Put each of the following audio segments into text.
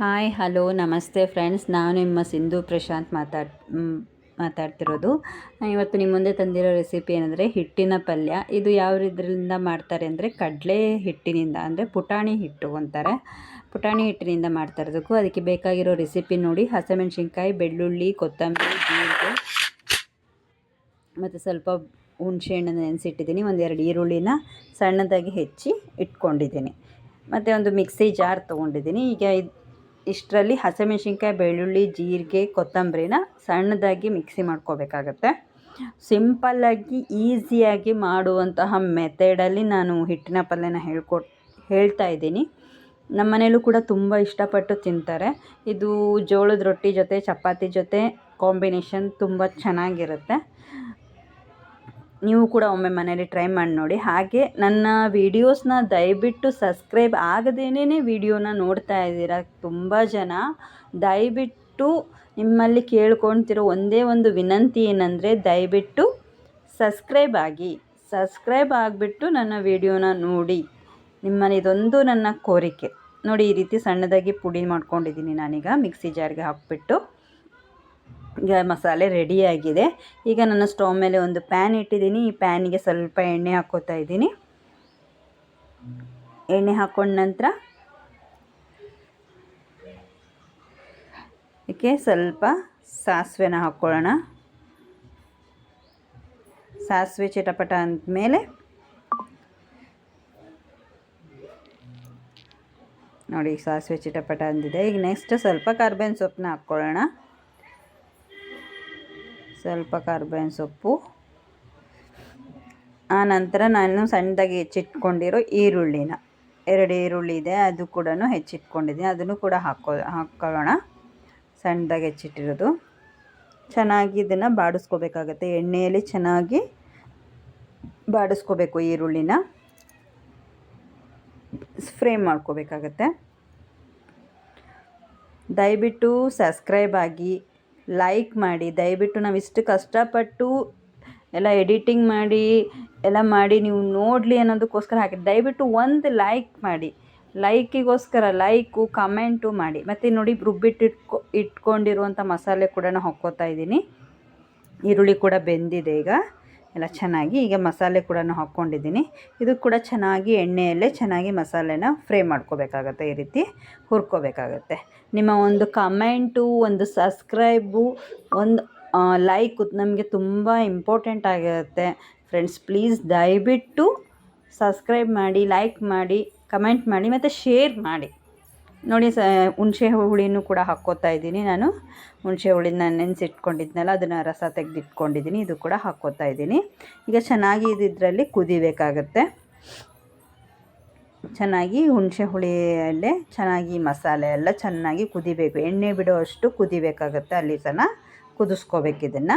Hi hello ನಮಸ್ತೆ friends ನಾನು ನಿಮ್ಮ ಸಿಂಧು ಪ್ರಶಾಂತ್ ಮಾತಾಡ್ ಮಾತಾಡ್ತಿರೋದು. ಇವತ್ತು ನಿಮ್ಮ ಮುಂದೆ ತಂದಿರೋ ರೆಸಿಪಿ ಏನಂದರೆ ಹಿಟ್ಟಿನ ಪಲ್ಯ. ಇದು ಯಾವ ಇದರಿಂದ ಮಾಡ್ತಾರೆ ಅಂದರೆ ಕಡಲೆ ಹಿಟ್ಟಿನಿಂದ, ಅಂದರೆ ಪುಟಾಣಿ ಹಿಟ್ಟು ಅಂತಾರೆ. ಪುಟಾಣಿ ಹಿಟ್ಟಿನಿಂದ ಮಾಡ್ತಾ ಇರೋದಕ್ಕೂ ಅದಕ್ಕೆ ಬೇಕಾಗಿರೋ ರೆಸಿಪಿ ನೋಡಿ. ಹಸಿಮೆಣ್ಸಿನ್ಕಾಯಿ, ಬೆಳ್ಳುಳ್ಳಿ, ಕೊತ್ತಂಬರಿ, ಜೀರಿಗೆ, ಮತ್ತು ಸ್ವಲ್ಪ ಹುಣಸೆ ಹಣ್ಣನ್ನು ನೆನೆಸಿಟ್ಟಿದ್ದೀನಿ. ಒಂದೆರಡು ಈರುಳ್ಳಿನ ಸಣ್ಣದಾಗಿ ಹೆಚ್ಚಿ ಇಟ್ಕೊಂಡಿದ್ದೀನಿ. ಮತ್ತು ಒಂದು ಮಿಕ್ಸಿ ಜಾರ್ ತೊಗೊಂಡಿದ್ದೀನಿ. ಈಗ ಇದು ಇಷ್ಟರಲ್ಲಿ ಹಸಿಮೆಣ್ಸಿನ್ಕಾಯಿ, ಬೆಳ್ಳುಳ್ಳಿ, ಜೀರಿಗೆ, ಕೊತ್ತಂಬರಿನ ಸಣ್ಣದಾಗಿ ಮಿಕ್ಸಿ ಮಾಡ್ಕೋಬೇಕಾಗತ್ತೆ. ಸಿಂಪಲ್ಲಾಗಿ ಈಸಿಯಾಗಿ ಮಾಡುವಂತಹ ಮೆಥಡಲ್ಲಿ ನಾನು ಹಿಟ್ಟಿನ ಪಲ್ಯನ ಹೇಳ್ಕೊಟ್, ಹೇಳ್ತಾ ಇದ್ದೀನಿ. ನಮ್ಮ ಮನೇಲೂ ಕೂಡ ತುಂಬ ಇಷ್ಟಪಟ್ಟು ತಿಂತಾರೆ. ಇದು ಜೋಳದ ರೊಟ್ಟಿ ಜೊತೆ, ಚಪಾತಿ ಜೊತೆ ಕಾಂಬಿನೇಷನ್ ತುಂಬ ಚೆನ್ನಾಗಿರುತ್ತೆ. ನೀವು ಕೂಡ ಒಮ್ಮೆ ಮನೇಲಿ ಟ್ರೈ ಮಾಡಿ ನೋಡಿ. ಹಾಗೆ ನನ್ನ ವೀಡಿಯೋಸ್ನ ದಯವಿಟ್ಟು ಸಬ್ಸ್ಕ್ರೈಬ್ ಆಗದೇನೆ ವೀಡಿಯೋನ ನೋಡ್ತಾ ಇದ್ದೀರ ತುಂಬ ಜನ. ದಯವಿಟ್ಟು ನಿಮ್ಮಲ್ಲಿ ಕೇಳ್ಕೊಳ್ತಿರೋ ಒಂದೇ ಒಂದು ವಿನಂತಿ ಏನಂದರೆ ದಯವಿಟ್ಟು ಸಬ್ಸ್ಕ್ರೈಬ್ ಆಗಿ. ಸಬ್ಸ್ಕ್ರೈಬ್ ಆಗಿಬಿಟ್ಟು ನನ್ನ ವೀಡಿಯೋನ ನೋಡಿ. ನಿಮ್ಮಲ್ಲಿ ಇದೊಂದು ನನ್ನ ಕೋರಿಕೆ. ನೋಡಿ ಈ ರೀತಿ ಸಣ್ಣದಾಗಿ ಪುಡಿ ಮಾಡ್ಕೊಂಡಿದ್ದೀನಿ ನಾನೀಗ. ಮಿಕ್ಸಿ ಜಾರ್ಗೆ ಹಾಕ್ಬಿಟ್ಟು ಈಗ ಮಸಾಲೆ ರೆಡಿಯಾಗಿದೆ ಈಗ ನನ್ನ ಸ್ಟವ್ ಮೇಲೆ ಒಂದು ಪ್ಯಾನ್ ಇಟ್ಟಿದ್ದೀನಿ. ಈ ಪ್ಯಾನಿಗೆ ಸ್ವಲ್ಪ ಎಣ್ಣೆ ಹಾಕ್ಕೋತಾ ಇದ್ದೀನಿ. ಎಣ್ಣೆ ಹಾಕೊಂಡ ನಂತರ ಇದಕ್ಕೆ ಸ್ವಲ್ಪ ಸಾಸಿವೆನ ಹಾಕ್ಕೊಳ್ಳೋಣ ಸಾಸಿವೆ ಚಿಟಪಟ ಅಂದಮೇಲೆ ನೋಡಿ ಸಾಸಿವೆ ಚಿಟಪಟ ಅಂದಿದೆ. ಈಗ ನೆಕ್ಸ್ಟ್ ಸ್ವಲ್ಪ ಕರ್ಬೇವಿನ ಸೊಪ್ಪನ್ನ ಹಾಕ್ಕೊಳ್ಳೋಣ ಸ್ವಲ್ಪ ಕರ್ಬೇವಿನ ಸೊಪ್ಪು. ಆನಂತರ ನಂತರ ನಾನು ಸಣ್ಣದಾಗಿ ಹೆಚ್ಚಿಟ್ಕೊಂಡಿರೋ ಈರುಳ್ಳಿನ. ಎರಡು ಈರುಳ್ಳಿ ಇದೆ, ಅದು ಕೂಡ ಹೆಚ್ಚಿಟ್ಕೊಂಡಿದ್ದೀನಿ. ಅದನ್ನು ಕೂಡ ಹಾಕೋ ಹಾಕ್ಕೊಳ್ಳೋಣ ಸಣ್ಣದಾಗಿ ಹೆಚ್ಚಿಟ್ಟಿರೋದು. ಚೆನ್ನಾಗಿ ಇದನ್ನು ಬಾಡಿಸ್ಕೋಬೇಕಾಗತ್ತೆ. ಎಣ್ಣೆಯಲ್ಲಿ ಚೆನ್ನಾಗಿ ಬಾಡಿಸ್ಕೋಬೇಕು ಈರುಳ್ಳಿನ. ಫ್ರೈ ಮಾಡ್ಕೋಬೇಕಾಗತ್ತೆ. ದಯವಿಟ್ಟು ಸಬ್ಸ್ಕ್ರೈಬ್ ಆಗಿ ಲೈಕ್ ಮಾಡಿ, ದಯವಿಟ್ಟು ನಾವು ಇಷ್ಟು ಕಷ್ಟಪಟ್ಟು ಎಲ್ಲ ಎಡಿಟಿಂಗ್ ಮಾಡಿ, ಎಲ್ಲ ಮಾಡಿ ನೀವು ನೋಡಲಿ ಅನ್ನೋದಕ್ಕೋಸ್ಕರ ಹಾಕಿ, ದಯವಿಟ್ಟು ಒಂದು ಲೈಕ್ ಮಾಡಿ. ಲೈಕಿಗೋಸ್ಕರ ಲೈಕು ಕಮೆಂಟು ಮಾಡಿ. ಮತ್ತು ನೋಡಿ ರುಬ್ಬಿಟ್ಟು ಇಟ್ಕೊ ಇಟ್ಕೊಂಡಿರುವಂಥ ಮಸಾಲೆ ಕೂಡ ಹಾಕ್ಕೋತಾ ಇದ್ದೀನಿ. ಈರುಳ್ಳಿ ಕೂಡ ಬೆಂದಿದೆ ಈಗ. ಎಲ್ಲ ಚೆನ್ನಾಗಿ ಈಗ ಮಸಾಲೆ ಕೂಡ ಹಾಕ್ಕೊಂಡಿದ್ದೀನಿ. ಇದು ಕೂಡ ಚೆನ್ನಾಗಿ ಎಣ್ಣೆಯಲ್ಲೇ ಚೆನ್ನಾಗಿ ಮಸಾಲೆನ ಫ್ರೈ ಮಾಡ್ಕೋಬೇಕಾಗತ್ತೆ, ಈ ರೀತಿ ಹುರ್ಕೋಬೇಕಾಗತ್ತೆ. ನಿಮ್ಮ ಒಂದು ಕಮೆಂಟು, ಒಂದು ಸಬ್ಸ್ಕ್ರೈಬು, ಒಂದು ಲೈಕು ನಮಗೆ ತುಂಬ ಇಂಪಾರ್ಟೆಂಟ್ ಆಗಿರುತ್ತೆ. ಫ್ರೆಂಡ್ಸ್, ಪ್ಲೀಸ್ ದಯವಿಟ್ಟು ಸಬ್ಸ್ಕ್ರೈಬ್ ಮಾಡಿ, ಲೈಕ್ ಮಾಡಿ, ಕಮೆಂಟ್ ಮಾಡಿ, ಮತ್ತು ಶೇರ್ ಮಾಡಿ. ನೋಡಿ, ಸ ಹುಣಸೆ ಹುಳಿನೂ ಕೂಡ ಹಾಕ್ಕೋತಾ ಇದ್ದೀನಿ ನಾನು. ಹುಣಸೆ ಹುಳಿನ ನೆನೆಸಿಟ್ಕೊಂಡಿದ್ನಲ್ಲ, ಅದನ್ನು ರಸ ತೆಗೆದಿಟ್ಕೊಂಡಿದ್ದೀನಿ, ಇದು ಕೂಡ ಹಾಕ್ಕೋತಾ ಇದ್ದೀನಿ. ಈಗ ಚೆನ್ನಾಗಿ ಇದು ಇದರಲ್ಲಿ ಕುದಿಬೇಕಾಗತ್ತೆ ಚೆನ್ನಾಗಿ ಹುಣಸೆ ಹುಳಿಯಲ್ಲೇ ಚೆನ್ನಾಗಿ ಮಸಾಲೆ ಎಲ್ಲ ಚೆನ್ನಾಗಿ ಕುದಿಬೇಕು. ಎಣ್ಣೆ ಬಿಡುವಷ್ಟು ಕುದಿಬೇಕಾಗತ್ತೆ ಅಲ್ಲಿ ತನಕ ಕುದಿಸ್ಕೋಬೇಕು ಇದನ್ನು.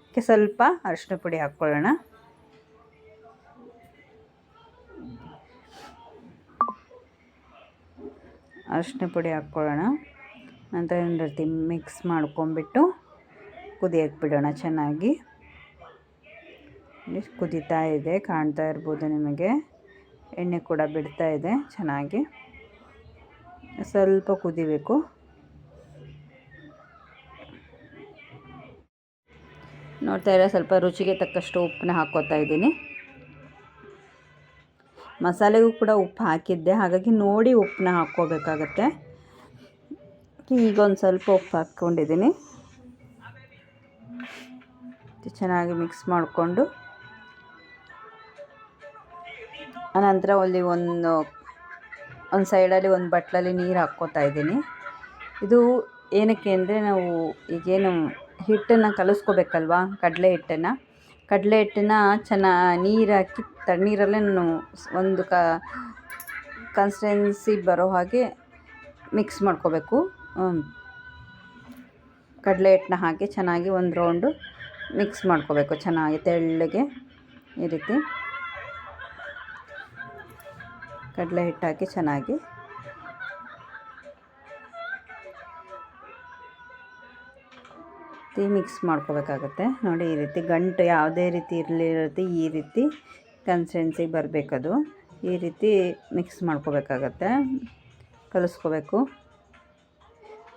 ಅದಕ್ಕೆ ಸ್ವಲ್ಪ ಅರಿಶಿನ ಪುಡಿ ಹಾಕ್ಕೊಳ್ಳೋಣ. ಅರಿಶಿನ ಪುಡಿ ಹಾಕ್ಕೊಳ್ಳೋಣ. ನಂತರ ಒಂದು ಮಿಕ್ಸ್ ಮಾಡ್ಕೊಂಬಿಟ್ಟು ಕುದಿಯಕ್ಕೆ ಬಿಡೋಣ ಚೆನ್ನಾಗಿ. ಕುದೀತಾ ಇದೆ, ಕಾಣ್ತಾ ಇರ್ಬೋದು ನಿಮಗೆ. ಎಣ್ಣೆ ಕೂಡ ಬಿಡ್ತಾ ಇದೆ ಚೆನ್ನಾಗಿ. ಸ್ವಲ್ಪ ಕುದಿಬೇಕು. ನೋಡ್ತಾ ಇರೋ ಸ್ವಲ್ಪ ರುಚಿಗೆ ತಕ್ಕಷ್ಟು ಉಪ್ಪನ್ನ ಹಾಕ್ಕೋತಾ ಇದ್ದೀನಿ. ಮಸಾಲೆಗೂ ಕೂಡ ಉಪ್ಪು ಹಾಕಿದ್ದೆ. ಹಾಗಾಗಿ ನೋಡಿ ಉಪ್ಪನ್ನ ಹಾಕ್ಕೋಬೇಕಾಗತ್ತೆ. ಈಗ ಒಂದು ಸ್ವಲ್ಪ ಉಪ್ಪು ಹಾಕ್ಕೊಂಡಿದ್ದೀನಿ. ಚೆನ್ನಾಗಿ ಮಿಕ್ಸ್ ಮಾಡಿಕೊಂಡು. ಆನಂತರ ಅಲ್ಲಿ ಒಂದು ಒಂದು ಸೈಡಲ್ಲಿ ಒಂದು ಬಟ್ಲಲ್ಲಿ ನೀರು ಹಾಕ್ಕೋತಾ ಇದ್ದೀನಿ. ಇದು ಏನಕ್ಕೆ ಅಂದರೆ ನಾವು ಈಗೇನು ಹಿಟ್ಟನ್ನು ಕಲಿಸ್ಕೋಬೇಕಲ್ವಾ? ಕಡಲೆ ಹಿಟ್ಟನ್ನು. ಕಡಲೆ ಹಿಟ್ಟನ್ನ ಚೆನ್ನಾ ನೀರು ಹಾಕಿ ತಣ್ಣೀರಲ್ಲೇ ನಾನು ಒಂದು ಕ ಕನ್ಸಿಸ್ಟೆನ್ಸಿ ಬರೋ ಹಾಗೆ ಮಿಕ್ಸ್ ಮಾಡ್ಕೋಬೇಕು. ಕಡಲೆ ಹಿಟ್ಟನ್ನ ಹಾಕಿ ಚೆನ್ನಾಗಿ ಒಂದು ರೌಂಡು ಮಿಕ್ಸ್ ಮಾಡ್ಕೋಬೇಕು ಚೆನ್ನಾಗಿ ತೆಳ್ಳಗೆ ಈ ರೀತಿ. ಕಡಲೆ ಹಿಟ್ಟು ಹಾಕಿ ಚೆನ್ನಾಗಿ ರೀತಿ ಮಿಕ್ಸ್ ಮಾಡ್ಕೋಬೇಕಾಗುತ್ತೆ. ನೋಡಿ ಈ ರೀತಿ ಗಂಟು ಯಾವುದೇ ರೀತಿ ಇರಲಿರತ್ತೆ ಈ ರೀತಿ ಕನ್ಸಿಸ್ಟೆನ್ಸಿಗೆ ಬರಬೇಕದು ಈ ರೀತಿ ಮಿಕ್ಸ್ ಮಾಡ್ಕೋಬೇಕಾಗತ್ತೆ. ಕಲಿಸ್ಕೋಬೇಕು.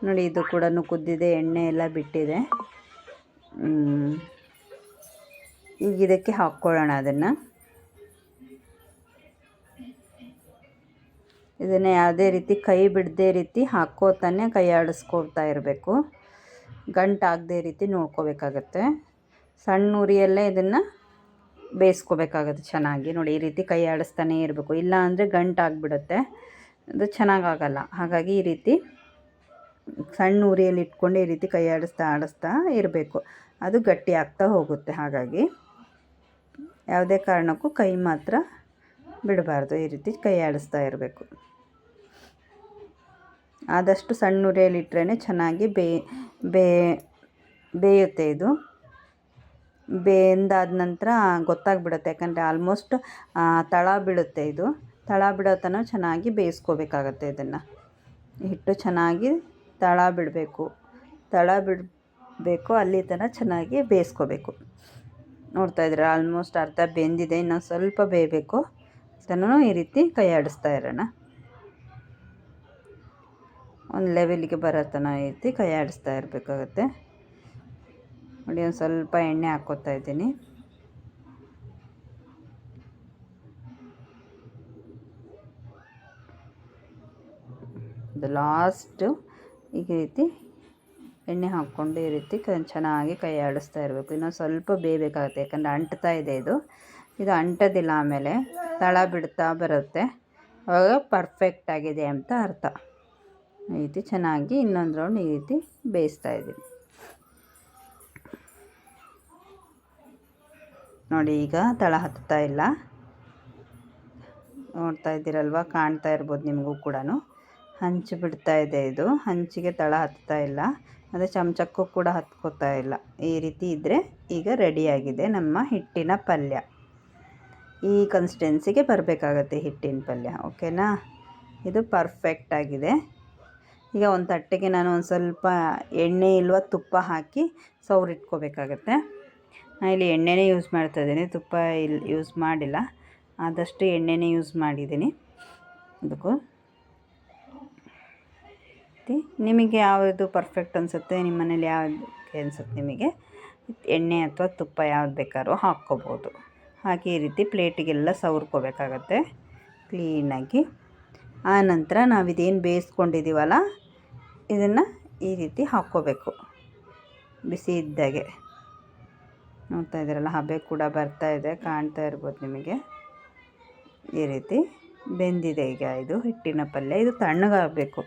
ನೋಡಿ ಇದು ಕೂಡ ಕುದ್ದಿದೆ, ಎಣ್ಣೆ ಎಲ್ಲ ಬಿಟ್ಟಿದೆ. ಈಗ ಇದಕ್ಕೆ ಹಾಕ್ಕೊಳ್ಳೋಣ ಅದನ್ನು. ಇದನ್ನು ಯಾವುದೇ ರೀತಿ ಕೈ ಬಿಡದೇ ರೀತಿ ಹಾಕೋತಾನೆ ಕೈ ಆಡಿಸ್ಕೊಳ್ತಾ ಇರಬೇಕು. ಗಂಟಾಗದೇ ರೀತಿ ನೋಡ್ಕೋಬೇಕಾಗತ್ತೆ. ಸಣ್ಣ ಉರಿಯಲ್ಲೇ ಇದನ್ನು ಬೇಯಿಸ್ಕೋಬೇಕಾಗತ್ತೆ ಚೆನ್ನಾಗಿ. ನೋಡಿ, ಈ ರೀತಿ ಕೈ ಆಡಿಸ್ತಾನೇ ಇರಬೇಕು. ಇಲ್ಲ ಅಂದರೆ ಗಂಟಾಗ್ಬಿಡುತ್ತೆ. ಅದು ಚೆನ್ನಾಗಾಗಲ್ಲ. ಹಾಗಾಗಿ ಈ ರೀತಿ ಸಣ್ಣ ಉರಿಯಲ್ಲಿ ಇಟ್ಕೊಂಡು ಈ ರೀತಿ ಕೈ ಆಡಿಸ್ತಾ ಆಡಿಸ್ತಾ ಇರಬೇಕು. ಅದು ಗಟ್ಟಿ ಆಗ್ತಾ ಹೋಗುತ್ತೆ. ಹಾಗಾಗಿ ಯಾವುದೇ ಕಾರಣಕ್ಕೂ ಕೈ ಮಾತ್ರ ಬಿಡಬಾರ್ದು. ಈ ರೀತಿ ಕೈ ಆಡಿಸ್ತಾ ಇರಬೇಕು. ಆದಷ್ಟು ಸಣ್ಣ ಉರಿಯಲ್ಲಿ ಇಟ್ಟರೆ ಚೆನ್ನಾಗಿ ಬೇ ಬೇಯುತ್ತೆ ಇದು. ಬೆಂದಾದ ನಂತರ ಗೊತ್ತಾಗ್ಬಿಡುತ್ತೆ, ಯಾಕಂದರೆ ಆಲ್ಮೋಸ್ಟ್ ತಳ ಬಿಡುತ್ತೆ ಇದು. ತಳ ಬಿಡೋ ತನಕ ಚೆನ್ನಾಗಿ ಬೇಯಿಸ್ಕೋಬೇಕಾಗತ್ತೆ ಇದನ್ನು. ಹಿಟ್ಟು ಚೆನ್ನಾಗಿ ತಳ ಬಿಡಬೇಕು. ತಳ ಬಿಡಬೇಕು, ಅಲ್ಲಿ ತನಕ ಚೆನ್ನಾಗಿ ಬೇಯಿಸ್ಕೋಬೇಕು. ನೋಡ್ತಾ ಇದ್ರೆ ಆಲ್ಮೋಸ್ಟ್ ಅರ್ಧ ಬೆಂದಿದೆ, ಇನ್ನೊಂದು ಸ್ವಲ್ಪ ಬೇಯಬೇಕು. ತನೂ ಈ ರೀತಿ ಕೈ ಆಡಿಸ್ತಾ ಇರೋಣ. ಒಂದು ಲೆವೆಲಿಗೆ ಬರೋ ಐತಿ ಕೈ ಆಡಿಸ್ತಾ ಇರಬೇಕಾಗತ್ತೆ. ನೋಡಿ, ಒಂದು ಸ್ವಲ್ಪ ಎಣ್ಣೆ ಹಾಕ್ಕೋತಾ ಇದ್ದೀನಿ. ಇದು ಲಾಸ್ಟು ಈ ರೀತಿ ಎಣ್ಣೆ ಹಾಕ್ಕೊಂಡು ಈ ರೀತಿ ಚೆನ್ನಾಗಿ ಕೈ ಆಡಿಸ್ತಾ ಇರಬೇಕು. ಇನ್ನೊಂದು ಸ್ವಲ್ಪ ಬೇಯಬೇಕಾಗುತ್ತೆ, ಯಾಕಂದರೆ ಅಂಟ್ತಾ ಇದೆ ಇದು. ಇದು ಅಂಟೋದಿಲ್ಲ ಆಮೇಲೆ, ತಳ ಬಿಡ್ತಾ ಬರುತ್ತೆ. ಅವಾಗ ಪರ್ಫೆಕ್ಟ್ ಆಗಿದೆ ಅಂತ ಅರ್ಥ. ಈ ರೀತಿ ಚೆನ್ನಾಗಿ ಇನ್ನೊಂದು ರೌಂಡ್ ಈ ರೀತಿ ಬೇಯಿಸ್ತಾ ಇದ್ದೀನಿ. ನೋಡಿ, ಈಗ ತಳ ಹತ್ತುತ್ತಾ ಇಲ್ಲ. ನೋಡ್ತಾ ಇದ್ದೀರಲ್ವ? ಕಾಣ್ತಾ ಇರ್ಬೋದು ನಿಮಗೂ ಕೂಡ ಹಂಚು ಬಿಡ್ತಾ ಇದೆ ಇದು. ಹಂಚಿಗೆ ತಳ ಹತ್ತಾ ಇಲ್ಲ. ಮತ್ತು ಚಮಚಕ್ಕೂ ಕೂಡ ಹತ್ಕೋತಾ ಇಲ್ಲ. ಈ ರೀತಿ ಇದ್ದರೆ ಈಗ ರೆಡಿಯಾಗಿದೆ ನಮ್ಮ ಹಿಟ್ಟಿನ ಪಲ್ಯ. ಈ ಕನ್ಸಿಸ್ಟೆನ್ಸಿಗೆ ಬರಬೇಕಾಗತ್ತೆ ಹಿಟ್ಟಿನ ಪಲ್ಯ. ಓಕೆನಾ ಇದು ಪರ್ಫೆಕ್ಟ್ ಆಗಿದೆ. ಈಗ ಒಂದು ತಟ್ಟೆಗೆ ನಾನು ಒಂದು ಸ್ವಲ್ಪ ಎಣ್ಣೆ ಇಲ್ವ ತುಪ್ಪ ಹಾಕಿ ಸೌರಿಟ್ಕೋಬೇಕಾಗತ್ತೆ ನಾನು ಇಲ್ಲಿ ಎಣ್ಣೆನೇ ಯೂಸ್ ಮಾಡ್ತಾ ಇದ್ದೀನಿ. ತುಪ್ಪ ಇಲ್ಲಿ ಯೂಸ್ ಮಾಡಿಲ್ಲ. ಆದಷ್ಟು ಎಣ್ಣೆನೇ ಯೂಸ್ ಮಾಡಿದ್ದೀನಿ. ಅದಕ್ಕೂ. ನಿಮಗೆ ಯಾವುದು ಪರ್ಫೆಕ್ಟ್ ಅನಿಸುತ್ತೆ? ನಿಮ್ಮ ಮನೇಲಿ ಯಾವುದು ಅನಿಸುತ್ತೆ ನಿಮಗೆ? ಎಣ್ಣೆ ಅಥವಾ ತುಪ್ಪ ಯಾವ್ದು ಬೇಕಾದ್ರೂ ಹಾಕ್ಕೋಬೋದು. ಹಾಕಿ ಈ ರೀತಿ ಪ್ಲೇಟಿಗೆಲ್ಲ ಸವರ್ಕೋಬೇಕಾಗತ್ತೆ. ಕ್ಲೀನಾಗಿ. ಆನಂತರ ನಾವು ಇದೇನು ಬೇಯಿಸ್ಕೊಂಡಿದ್ದೀವಲ್ಲ ಇದನ್ನು ಈ ರೀತಿ ಹಾಕ್ಕೋಬೇಕು. ಬಿಸಿ ಇದ್ದಾಗೆ. ನೋಡ್ತಾ ಇದ್ದೀರಲ್ಲ, ಹಬೆ ಕೂಡ ಬರ್ತಾ ಇದೆ, ಕಾಣ್ತಾ ಇರ್ಬೋದು ನಿಮಗೆ. ಈ ರೀತಿ ಬೆಂದಿದೆ ಈಗ ಇದು ಹಿಟ್ಟಿನ ಪಲ್ಯ. ಇದು ತಣ್ಣಗಾಗಬೇಕು.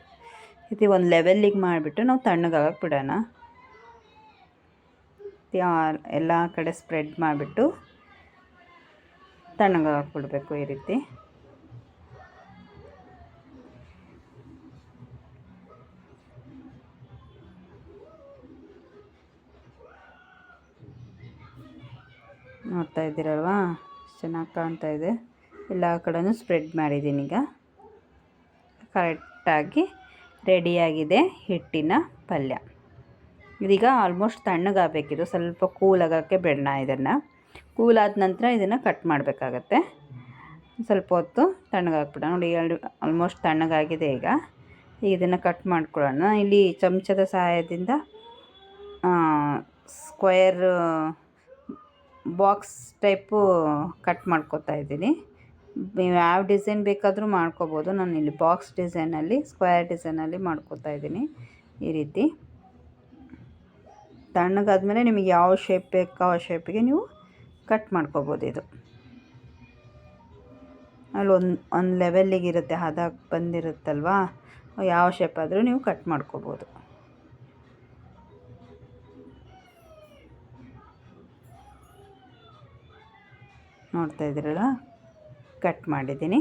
ಇದು ಒಂದು ಲೆವೆಲ್ಲಿಗೆ ಮಾಡಿಬಿಟ್ಟು ನಾವು ತಣ್ಣಗಾಗಕ್ಕೆ ಬಿಡೋಣ. ಎಲ್ಲ ಕಡೆ ಸ್ಪ್ರೆಡ್ ಮಾಡಿಬಿಟ್ಟು ತಣ್ಣಗಾಗಕ್ಕೆ ಬಿಡಬೇಕು ಈ ರೀತಿ. ನೋಡ್ತಾ ಇದ್ದೀರಲ್ವಾ? ಚೆನ್ನಾಗಿ ಕಾಣ್ತಾ ಇದೆ. ಎಲ್ಲ ಕಡೆನೂ ಸ್ಪ್ರೆಡ್ ಮಾಡಿದ್ದೀನಿ ಈಗ. ಕರೆಕ್ಟಾಗಿ ರೆಡಿಯಾಗಿದೆ ಹಿಟ್ಟಿನ ಪಲ್ಯ. ಇದೀಗ ಆಲ್ಮೋಸ್ಟ್ ತಣ್ಣಗಾಗಬೇಕಿದು. ಸ್ವಲ್ಪ ಕೂಲಾಗೋಕ್ಕೆ ಬಿಡೋಣ ಇದನ್ನು. ಕೂಲಾದ ನಂತರ ಇದನ್ನು ಕಟ್ ಮಾಡಬೇಕಾಗತ್ತೆ. ಸ್ವಲ್ಪ ಹೊತ್ತು ತಣ್ಣಗಾಕ್ಬಿಡ ನೋಡಿ, ಎರಡು ಆಲ್ಮೋಸ್ಟ್ ತಣ್ಣಗಾಗಿದೆ ಈಗ. ಇದನ್ನು ಕಟ್ ಮಾಡ್ಕೊಳ್ಳೋಣ. ಇಲ್ಲಿ ಚಮಚದ ಸಹಾಯದಿಂದ ಸ್ಕ್ವಯರ್ ಬಾಕ್ಸ್ ಟೈಪು ಕಟ್ ಮಾಡ್ಕೊತಾ ಇದ್ದೀನಿ. ನೀವು ಯಾವ ಡಿಸೈನ್ ಬೇಕಾದರೂ ಮಾಡ್ಕೋಬೋದು. ನಾನು ಇಲ್ಲಿ ಬಾಕ್ಸ್ ಡಿಸೈನಲ್ಲಿ, ಸ್ಕ್ವೇರ್ ಡಿಸೈನಲ್ಲಿ ಮಾಡ್ಕೋತಾ ಇದ್ದೀನಿ ಈ ರೀತಿ. ತಣ್ಣಗಾದ್ಮೇಲೆ ನಿಮಗೆ ಯಾವ ಶೇಪ್ ಬೇಕೋ ಆ ಶೇಪಿಗೆ ನೀವು ಕಟ್ ಮಾಡ್ಕೋಬೋದು ಇದು. ಅಲ್ಲಿ ಒಂದು ಒಂದು ಲೆವೆಲ್ಲಿಗೆ ಇರುತ್ತೆ. ಹದ ಬಂದಿರುತ್ತಲ್ವಾ? ಯಾವ ಶೇಪ್ ಆದರೂ ನೀವು ಕಟ್ ಮಾಡ್ಕೋಬೋದು. ನೋಡ್ತಾ ಇದ್ದೀರಲ್ಲ? ಕಟ್ ಮಾಡಿದ್ದೀನಿ.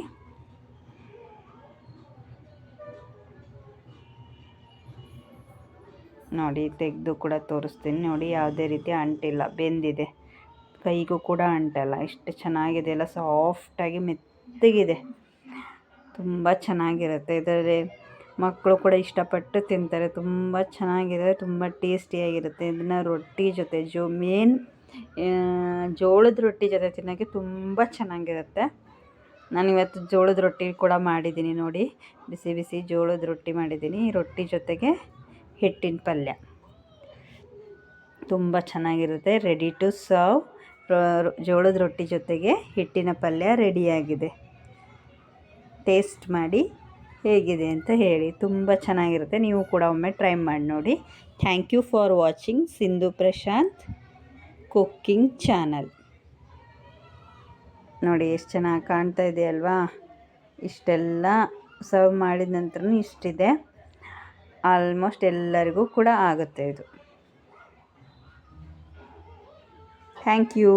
ನೋಡಿ, ತೆಗೆದು ಕೂಡ ತೋರಿಸ್ತೀನಿ. ನೋಡಿ, ಯಾವುದೇ ರೀತಿ ಅಂಟಿಲ್ಲ. ಬೆಂದಿದೆ. ಕೈಗೂ ಕೂಡ ಅಂಟಲ್ಲ. ಎಷ್ಟು ಚೆನ್ನಾಗಿದೆ ಎಲ್ಲ ಸಾಫ್ಟಾಗಿ ಮೆತ್ತಗಿದೆ. ತುಂಬ ಚೆನ್ನಾಗಿರುತ್ತೆ. ಇದರಲ್ಲಿ ಮಕ್ಕಳು ಕೂಡ ಇಷ್ಟಪಟ್ಟು ತಿಂತಾರೆ. ತುಂಬ ಚೆನ್ನಾಗಿದೆ ತುಂಬ ಟೇಸ್ಟಿಯಾಗಿರುತ್ತೆ ಇದನ್ನು ರೊಟ್ಟಿ ಜೊತೆ, ಜೋ ಮೇನ್ ಜೋಳದ ರೊಟ್ಟಿ ಜೊತೆ ತಿನ್ನೋಕ್ಕೆ ತುಂಬ ಚೆನ್ನಾಗಿರುತ್ತೆ. ನಾನು ಇವತ್ತು ಜೋಳದ ರೊಟ್ಟಿ ಕೂಡ ಮಾಡಿದ್ದೀನಿ ನೋಡಿ. ಬಿಸಿ ಬಿಸಿ ಜೋಳದ ರೊಟ್ಟಿ ಮಾಡಿದ್ದೀನಿ. ರೊಟ್ಟಿ ಜೊತೆಗೆ ಹಿಟ್ಟಿನ ಪಲ್ಯ. ತುಂಬ ಚೆನ್ನಾಗಿರುತ್ತೆ. ರೆಡಿ ಟು ಸರ್ವ್ ಜೋಳದ ರೊಟ್ಟಿ ಜೊತೆಗೆ ಹಿಟ್ಟಿನ ಪಲ್ಯ ರೆಡಿಯಾಗಿದೆ. ಟೇಸ್ಟ್ ಮಾಡಿ ಹೇಗಿದೆ ಅಂತ ಹೇಳಿ. ತುಂಬ ಚೆನ್ನಾಗಿರುತ್ತೆ. ನೀವು ಕೂಡ ಒಮ್ಮೆ ಟ್ರೈ ಮಾಡಿ ನೋಡಿ. Thank you for watching Sindhu Prashanth cooking channel. ನೋಡಿ ಎಷ್ಟು ಚೆನ್ನಾಗಿ ಕಾಣ್ತಾ ಇದೆ ಅಲ್ವಾ? ಇಷ್ಟೆಲ್ಲ ಸರ್ವ್ ಮಾಡಿದ ನಂತರ ಇಷ್ಟಿದೆ. ಆಲ್ಮೋಸ್ಟ್ ಎಲ್ಲರಿಗೂ ಕೂಡ ಆಗುತ್ತೆ ಇದು. Thank you